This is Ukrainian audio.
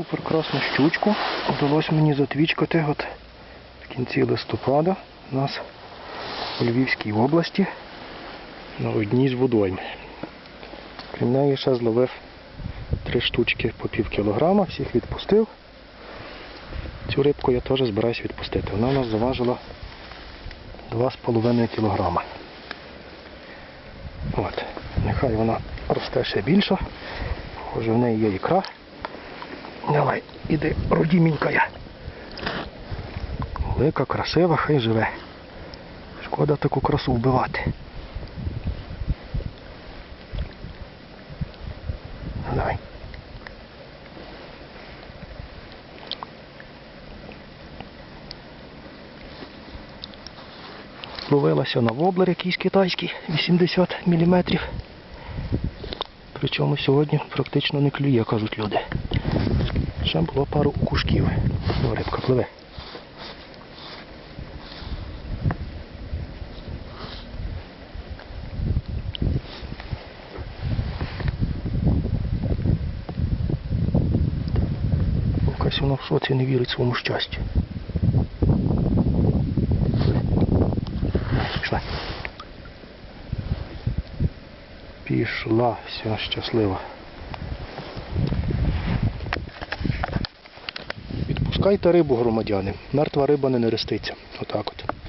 таку прекрасну щучку вдалося мені затвічкати от в кінці листопада у нас у Львівській області на одній з водойм. Крім неї ще зловив три штучки по пів кілограма, всіх відпустив. Цю рибку я теж збираюсь відпустити. Вона у нас заважила 2,5 кілограма. От. Нехай вона росте ще більше. Схоже, в неї є ікра. Давай, іди, родімінька. Велика, красива, хай живе. Шкода таку красу вбивати. Давай. Ловилася на воблер якийсь китайський 80 мм. Причому сьогодні практично не клює, кажуть люди. Ще було пару кушків. О, рибка пливе. Якась вона в шоці не вірить своєму щастю. Пішла. Пішла, все, щаслива. Відпускайте рибу, громадяни. Мертва риба не нереститься. Отак от.